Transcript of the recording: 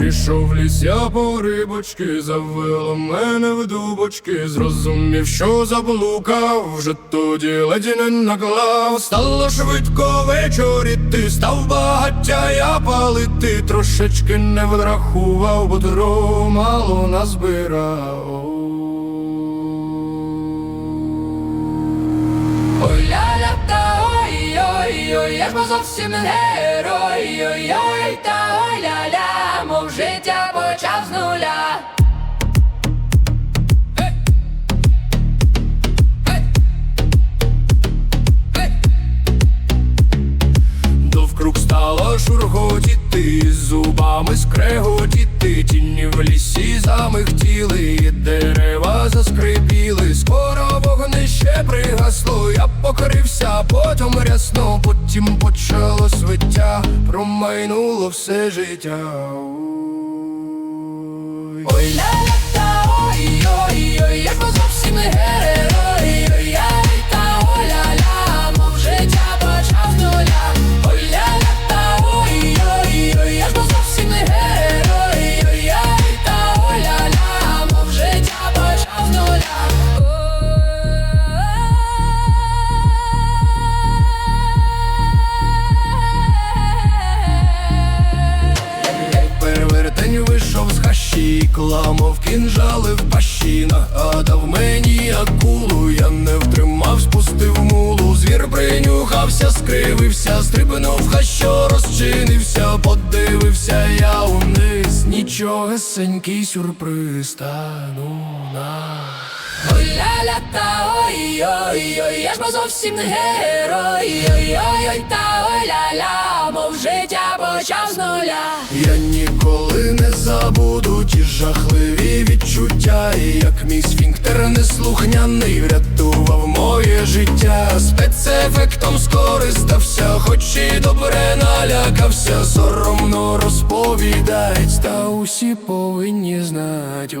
Пішов в ліс я по рибочки, завело мене в дубочки, зрозумів, що заблукав, вже тоді леді не наклав. Стало швидко вечоріти, став багаття я палити, трошечки не врахував, бо дров мало назбирав. Зовсім герой, ой-ой та ой ля-ля, мов життя почав з нуля. Шурготіти, зубами скреготіти, тіні в лісі замихтіли, дерева заскрипіли, скоро вогнище пригасло, я покрився, потім рясно, потім почало свиття, промайнуло все життя. Ой ля-ля хащі, кламов кінжали в пащі, нагадав мені акулу, я не втримав, спустив мулу, звір принюхався, скривився, стрибнув, хащо розчинився, подивився я униз, нічогесенький сюрприз, та ну на. Ой ля-ля та ой-ой-ой, я ж бо зовсім не герой, ой-ой-ой та ой ля-ля, мов життя почав з нуля. Я ніколи неслухняний врятував моє життя. Спецефектом скористався, хоч і добре налякався, соромно розповідать, та усі повинні знать.